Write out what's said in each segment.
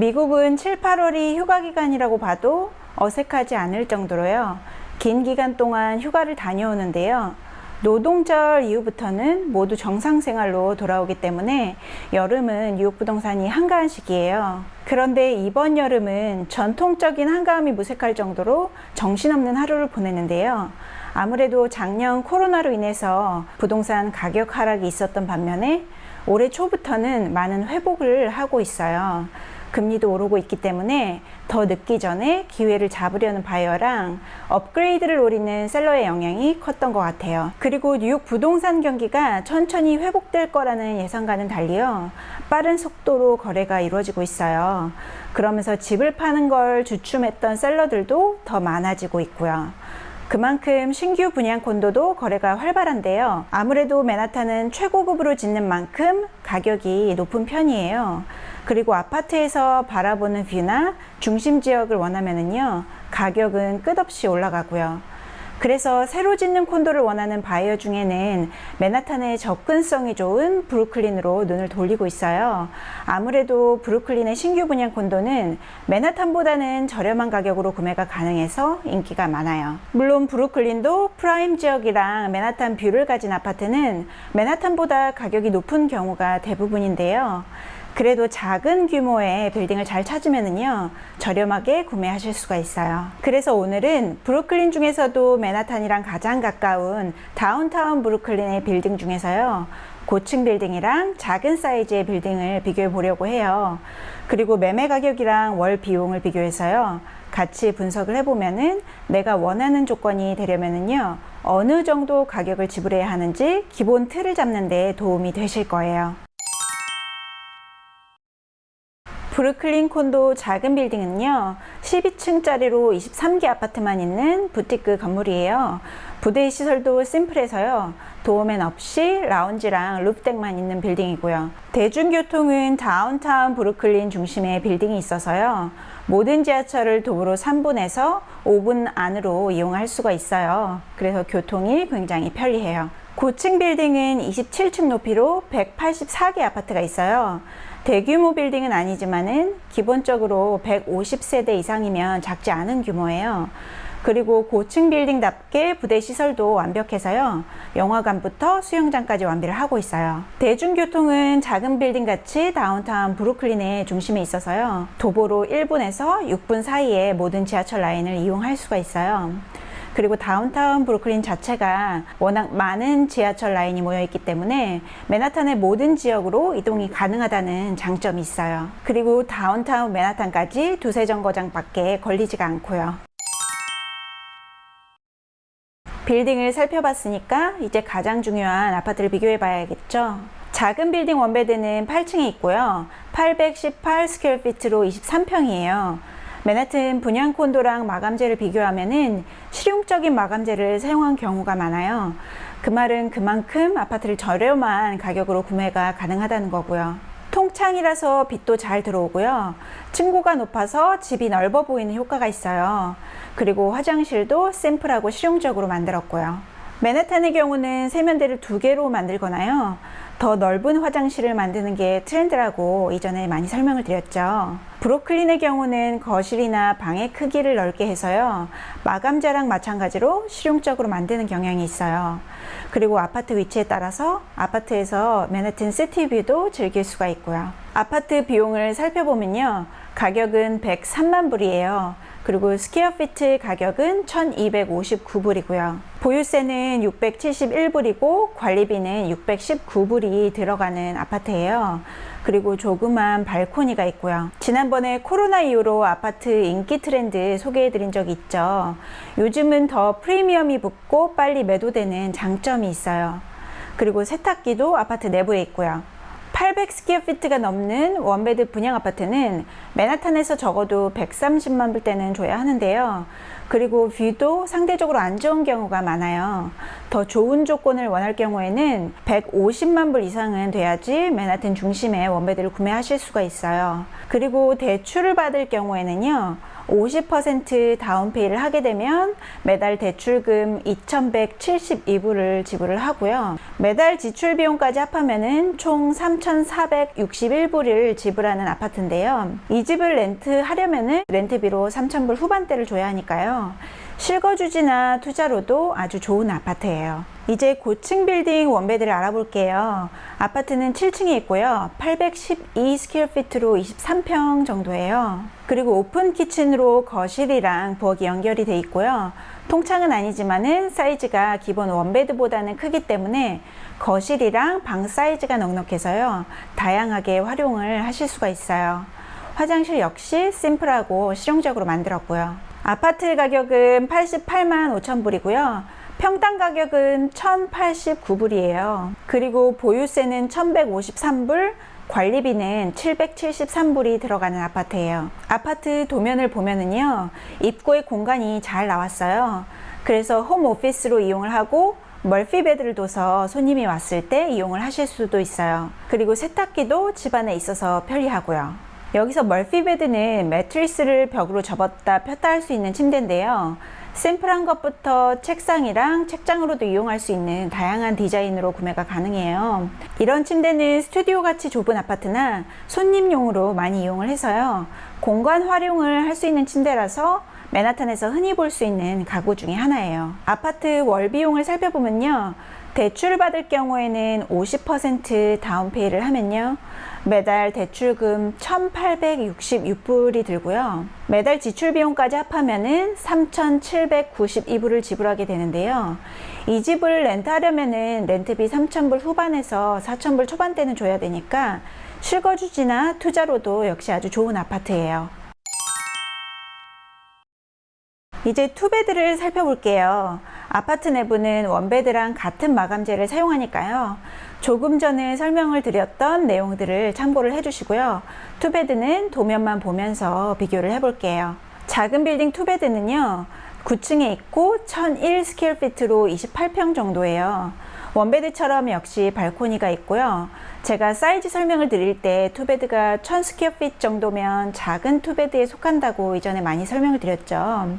미국은 7, 8월이 휴가 기간이라고 봐도 어색하지 않을 정도로요. 긴 기간 동안 휴가를 다녀오는데요. 노동절 이후부터는 모두 정상 생활로 돌아오기 때문에 여름은 뉴욕 부동산이 한가한 시기예요. 그런데 이번 여름은 전통적인 한가함이 무색할 정도로 정신없는 하루를 보내는데요. 아무래도 작년 코로나로 인해서 부동산 가격 하락이 있었던 반면에 올해 초부터는 많은 회복을 하고 있어요. 금리도 오르고 있기 때문에 더 늦기 전에 기회를 잡으려는 바이어랑 업그레이드를 노리는 셀러의 영향이 컸던 것 같아요. 그리고 뉴욕 부동산 경기가 천천히 회복될 거라는 예상과는 달리요. 빠른 속도로 거래가 이루어지고 있어요. 그러면서 집을 파는 걸 주춤했던 셀러들도 더 많아지고 있고요. 그만큼 신규 분양 콘도도 거래가 활발한데요. 아무래도 맨하탄은 최고급으로 짓는 만큼 가격이 높은 편이에요. 그리고 아파트에서 바라보는 뷰나 중심 지역을 원하면은요, 가격은 끝없이 올라가고요. 그래서 새로 짓는 콘도를 원하는 바이어 중에는 맨하탄의 접근성이 좋은 브루클린으로 눈을 돌리고 있어요. 아무래도 브루클린의 신규 분양 콘도는 맨하탄보다는 저렴한 가격으로 구매가 가능해서 인기가 많아요. 물론 브루클린도 프라임 지역이랑 맨하탄 뷰를 가진 아파트는 맨하탄보다 가격이 높은 경우가 대부분인데요. 그래도 작은 규모의 빌딩을 잘 찾으면은요 저렴하게 구매하실 수가 있어요. 그래서 오늘은 브루클린 중에서도 맨하탄이랑 가장 가까운 다운타운 브루클린의 빌딩 중에서요 고층 빌딩이랑 작은 사이즈의 빌딩을 비교해 보려고 해요. 그리고 매매 가격이랑 월 비용을 비교해서요 같이 분석을 해보면은 내가 원하는 조건이 되려면은요 어느 정도 가격을 지불해야 하는지 기본 틀을 잡는 데 도움이 되실 거예요. 브루클린 콘도 작은 빌딩은요, 12층짜리로 23개 아파트만 있는 부티크 건물이에요. 부대 시설도 심플해서요, 도어맨 없이 라운지랑 루프덱만 있는 빌딩이고요. 대중교통은 다운타운 브루클린 중심에 빌딩이 있어서요, 모든 지하철을 도보로 3분에서 5분 안으로 이용할 수가 있어요. 그래서 교통이 굉장히 편리해요. 고층 빌딩은 27층 높이로 184개 아파트가 있어요. 대규모 빌딩은 아니지만은 기본적으로 150세대 이상이면 작지 않은 규모예요. 그리고 고층 빌딩답게 부대 시설도 완벽해서요. 영화관부터 수영장까지 완비를 하고 있어요. 대중교통은 작은 빌딩 같이 다운타운 브루클린의 중심에 있어서요. 도보로 1분에서 6분 사이에 모든 지하철 라인을 이용할 수가 있어요. 그리고 다운타운 브루클린 자체가 워낙 많은 지하철 라인이 모여 있기 때문에 맨하탄의 모든 지역으로 이동이 가능하다는 장점이 있어요. 그리고 다운타운 맨하탄까지 두세 정거장 밖에 걸리지가 않고요. 빌딩을 살펴봤으니까 이제 가장 중요한 아파트를 비교해 봐야겠죠. 작은 빌딩 원베드는 8층에 있고요. 818 스퀘어피트로 23평이에요. 맨하튼 분양 콘도랑 마감재를 비교하면은 실용적인 마감재를 사용한 경우가 많아요. 그 말은 그만큼 아파트를 저렴한 가격으로 구매가 가능하다는 거고요. 통창이라서 빛도 잘 들어오고요. 층고가 높아서 집이 넓어 보이는 효과가 있어요. 그리고 화장실도 샘플하고 실용적으로 만들었고요. 맨하탄의 경우는 세면대를 두 개로 만들거나요. 더 넓은 화장실을 만드는 게 트렌드라고 이전에 많이 설명을 드렸죠. 브로클린의 경우는 거실이나 방의 크기를 넓게 해서요. 마감재랑 마찬가지로 실용적으로 만드는 경향이 있어요. 그리고 아파트 위치에 따라서 아파트에서 맨하튼 시티뷰도 즐길 수가 있고요. 아파트 비용을 살펴보면요. 가격은 103만 불이에요. 그리고 스퀘어 피트 가격은 1259불이고요. 보유세는 671불이고 관리비는 619불이 들어가는 아파트예요. 그리고 조그만 발코니가 있고요. 지난번에 코로나 이후로 아파트 인기 트렌드 소개해드린 적이 있죠. 요즘은 더 프리미엄이 붙고 빨리 매도되는 장점이 있어요. 그리고 세탁기도 아파트 내부에 있고요. 800 스퀘어피트가 넘는 원베드 분양 아파트는 맨하탄에서 적어도 130만 불대는 줘야 하는데요. 그리고 뷰도 상대적으로 안 좋은 경우가 많아요. 더 좋은 조건을 원할 경우에는 150만 불 이상은 돼야지 맨하튼 중심에 원베드를 구매하실 수가 있어요. 그리고 대출을 받을 경우에는요. 50% 다운페이를 하게 되면 매달 대출금 2,172불을 지불을 하고요. 매달 지출 비용까지 합하면은 총 3,461불을 지불하는 아파트인데요. 이 집을 렌트 하려면은 렌트비로 3,000불 후반대를 줘야 하니까요. 실거주지나 투자로도 아주 좋은 아파트예요. 이제 고층 빌딩 원베드를 알아볼게요. 아파트는 7층에 있고요. 812 스퀘어피트로 23평 정도예요. 그리고 오픈 키친으로 거실이랑 부엌이 연결이 돼 있고요. 통창은 아니지만은 사이즈가 기본 원베드보다는 크기 때문에 거실이랑 방 사이즈가 넉넉해서요. 다양하게 활용을 하실 수가 있어요. 화장실 역시 심플하고 실용적으로 만들었고요. 아파트 가격은 88만 5천 불이고요. 평당 가격은 1,089불이에요. 그리고 보유세는 1,153불, 관리비는 773불이 들어가는 아파트예요. 아파트 도면을 보면은요, 입구에 공간이 잘 나왔어요. 그래서 홈 오피스로 이용을 하고 멀피 베드를 둬서 손님이 왔을 때 이용을 하실 수도 있어요. 그리고 세탁기도 집안에 있어서 편리하고요. 여기서 멀피 베드는 매트리스를 벽으로 접었다 폈다 할 수 있는 침대인데요. 샘플한 것부터 책상이랑 책장으로도 이용할 수 있는 다양한 디자인으로 구매가 가능해요. 이런 침대는 스튜디오 같이 좁은 아파트나 손님용으로 많이 이용을 해서요. 공간 활용을 할 수 있는 침대라서 맨하탄에서 흔히 볼 수 있는 가구 중에 하나예요. 아파트 월 비용을 살펴보면요. 대출을 받을 경우에는 50% 다운페이를 하면요. 매달 대출금 1,866불이 들고요. 매달 지출 비용까지 합하면은 3,792불을 지불하게 되는데요. 이 집을 렌트하려면은 렌트비 3,000불 후반에서 4,000불 초반대는 줘야 되니까 실거주지나 투자로도 역시 아주 좋은 아파트예요. 이제 투베드를 살펴볼게요. 아파트 내부는 원베드랑 같은 마감재를 사용하니까요. 조금 전에 설명을 드렸던 내용들을 참고를 해주시고요. 투베드는 도면만 보면서 비교를 해볼게요. 작은 빌딩 투베드는요. 9층에 있고 1001 스퀘어피트로 28평 정도예요. 원베드처럼 역시 발코니가 있고요. 제가 사이즈 설명을 드릴 때 투베드가 1000 스퀘어피트 정도면 작은 투베드에 속한다고 이전에 많이 설명을 드렸죠.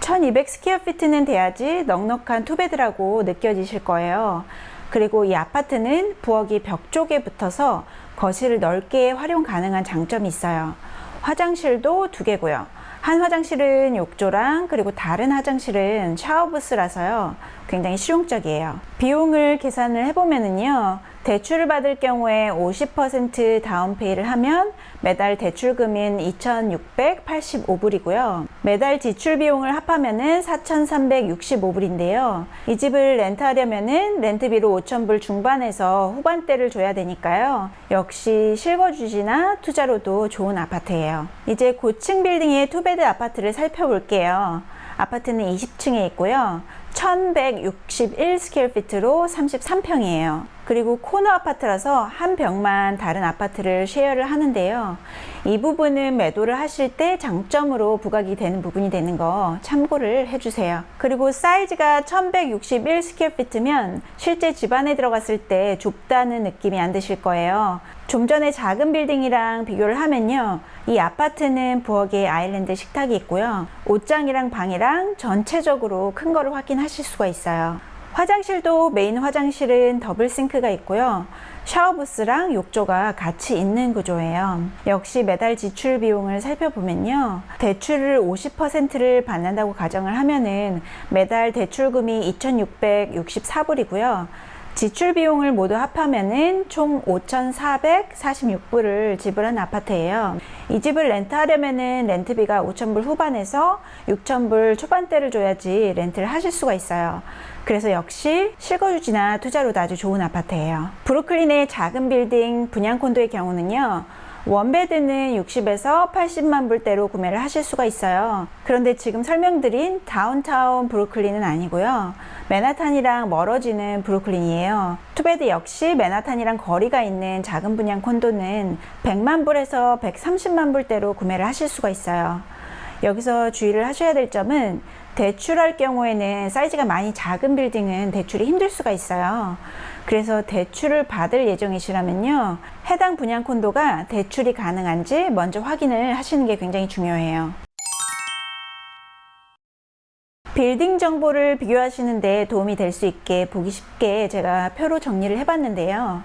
1200 스퀘어피트는 돼야지 넉넉한 투베드라고 느껴지실 거예요. 그리고 이 아파트는 부엌이 벽 쪽에 붙어서 거실을 넓게 활용 가능한 장점이 있어요. 화장실도 두 개고요. 한 화장실은 욕조랑 그리고 다른 화장실은 샤워부스라서요. 굉장히 실용적이에요. 비용을 계산을 해보면은요. 대출을 받을 경우에 50% 다운페이를 하면 매달 대출금인 2,685불이고요. 매달 지출 비용을 합하면은 4,365불인데요. 이 집을 렌트하려면은 렌트비로 5,000불 중반에서 후반대를 줘야 되니까요. 역시 실거주지나 투자로도 좋은 아파트예요. 이제 고층 빌딩의 투베드 아파트를 살펴볼게요. 아파트는 20층에 있고요. 1161 스퀘어 피트로 33평이에요. 그리고 코너 아파트라서 한 벽만 다른 아파트를 쉐어를 하는데요. 이 부분은 매도를 하실 때 장점으로 부각이 되는 부분이 되는 거 참고를 해주세요. 그리고 사이즈가 1161 스퀘어피트면 실제 집 안에 들어갔을 때 좁다는 느낌이 안 드실 거예요. 좀 전에 작은 빌딩이랑 비교를 하면요. 이 아파트는 부엌에 아일랜드 식탁이 있고요. 옷장이랑 방이랑 전체적으로 큰 거를 확인하실 수가 있어요. 화장실도 메인 화장실은 더블 싱크가 있고요. 샤워부스랑 욕조가 같이 있는 구조예요. 역시 매달 지출 비용을 살펴보면요. 대출을 50%를 받는다고 가정을 하면은 매달 대출금이 2,664불이고요. 지출 비용을 모두 합하면은 총 5,446불을 지불한 아파트예요. 이 집을 렌트하려면은 렌트비가 5,000불 후반에서 6,000불 초반대를 줘야지 렌트를 하실 수가 있어요. 그래서 역시 실거주지나 투자로도 아주 좋은 아파트예요. 브루클린의 작은 빌딩 분양 콘도의 경우는요. 원베드는 60에서 80만 불대로 구매를 하실 수가 있어요. 그런데 지금 설명드린 다운타운 브루클린은 아니고요. 맨하탄이랑 멀어지는 브루클린이에요. 투베드 역시 맨하탄이랑 거리가 있는 작은 분양 콘도는 100만 불에서 130만 불대로 구매를 하실 수가 있어요. 여기서 주의를 하셔야 될 점은 대출할 경우에는 사이즈가 많이 작은 빌딩은 대출이 힘들 수가 있어요. 그래서 대출을 받을 예정이시라면요. 해당 분양 콘도가 대출이 가능한지 먼저 확인을 하시는 게 굉장히 중요해요. 빌딩 정보를 비교하시는데 도움이 될 수 있게 보기 쉽게 제가 표로 정리를 해봤는데요.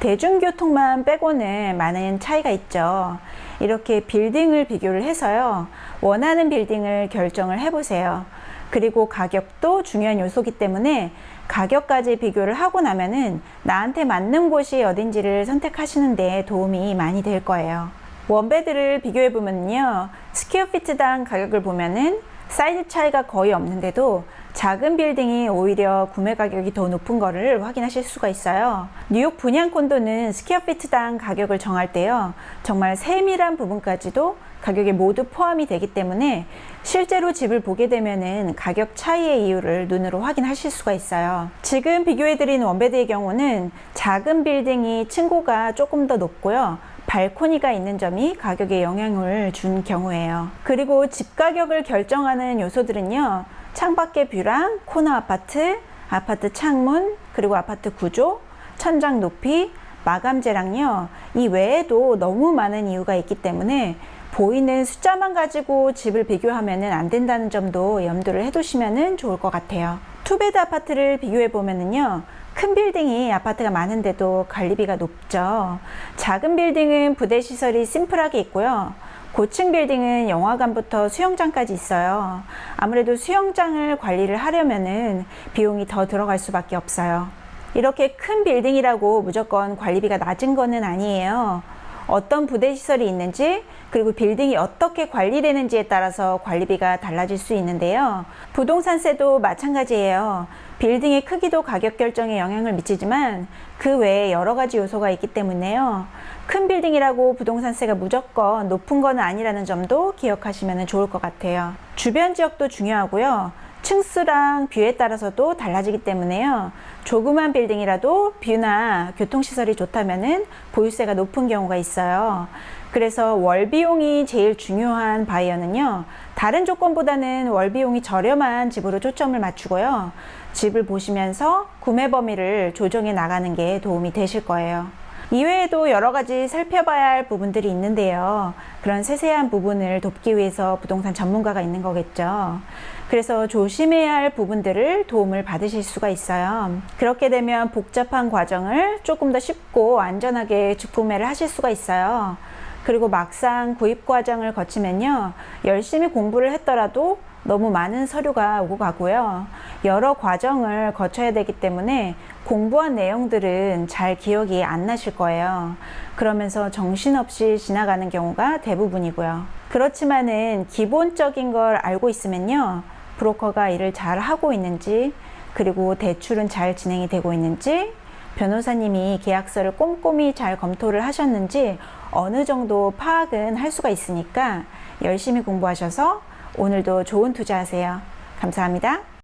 대중교통만 빼고는 많은 차이가 있죠. 이렇게 빌딩을 비교를 해서요. 원하는 빌딩을 결정을 해보세요. 그리고 가격도 중요한 요소기 때문에 가격까지 비교를 하고 나면은 나한테 맞는 곳이 어딘지를 선택하시는데 도움이 많이 될 거예요. 원베드를 비교해 보면요. 스퀘어 피트당 가격을 보면은 사이즈 차이가 거의 없는데도 작은 빌딩이 오히려 구매 가격이 더 높은 거를 확인하실 수가 있어요. 뉴욕 분양 콘도는 스퀘어피트당 가격을 정할 때요. 정말 세밀한 부분까지도 가격에 모두 포함이 되기 때문에 실제로 집을 보게 되면은 가격 차이의 이유를 눈으로 확인하실 수가 있어요. 지금 비교해드린 원베드의 경우는 작은 빌딩이 층고가 조금 더 높고요. 발코니가 있는 점이 가격에 영향을 준 경우예요. 그리고 집 가격을 결정하는 요소들은요. 창밖의 뷰랑 코너 아파트, 아파트 창문, 그리고 아파트 구조, 천장 높이, 마감재랑요. 이 외에도 너무 많은 이유가 있기 때문에 보이는 숫자만 가지고 집을 비교하면 안 된다는 점도 염두를 해두시면 좋을 것 같아요. 투베드 아파트를 비교해 보면은요. 큰 빌딩이 아파트가 많은데도 관리비가 높죠. 작은 빌딩은 부대 시설이 심플하게 있고요. 고층 빌딩은 영화관부터 수영장까지 있어요. 아무래도 수영장을 관리를 하려면은 비용이 더 들어갈 수밖에 없어요. 이렇게 큰 빌딩이라고 무조건 관리비가 낮은 거는 아니에요. 어떤 부대 시설이 있는지 그리고 빌딩이 어떻게 관리되는지에 따라서 관리비가 달라질 수 있는데요. 부동산세도 마찬가지예요. 빌딩의 크기도 가격 결정에 영향을 미치지만 그 외에 여러 가지 요소가 있기 때문에요. 큰 빌딩이라고 부동산세가 무조건 높은 건 아니라는 점도 기억하시면 좋을 것 같아요. 주변 지역도 중요하고요. 층수랑 뷰에 따라서도 달라지기 때문에요. 조그만 빌딩이라도 뷰나 교통시설이 좋다면은 보유세가 높은 경우가 있어요. 그래서 월비용이 제일 중요한 바이어는요. 다른 조건보다는 월비용이 저렴한 집으로 초점을 맞추고요. 집을 보시면서 구매 범위를 조정해 나가는 게 도움이 되실 거예요. 이외에도 여러 가지 살펴봐야 할 부분들이 있는데요. 그런 세세한 부분을 돕기 위해서 부동산 전문가가 있는 거겠죠. 그래서 조심해야 할 부분들을 도움을 받으실 수가 있어요. 그렇게 되면 복잡한 과정을 조금 더 쉽고 안전하게 구매를 하실 수가 있어요. 그리고 막상 구입 과정을 거치면요. 열심히 공부를 했더라도 너무 많은 서류가 오고 가고요. 여러 과정을 거쳐야 되기 때문에 공부한 내용들은 잘 기억이 안 나실 거예요. 그러면서 정신없이 지나가는 경우가 대부분이고요. 그렇지만은 기본적인 걸 알고 있으면요. 브로커가 일을 잘 하고 있는지, 그리고 대출은 잘 진행이 되고 있는지, 변호사님이 계약서를 꼼꼼히 잘 검토를 하셨는지 어느 정도 파악은 할 수가 있으니까 열심히 공부하셔서 오늘도 좋은 투자하세요. 감사합니다.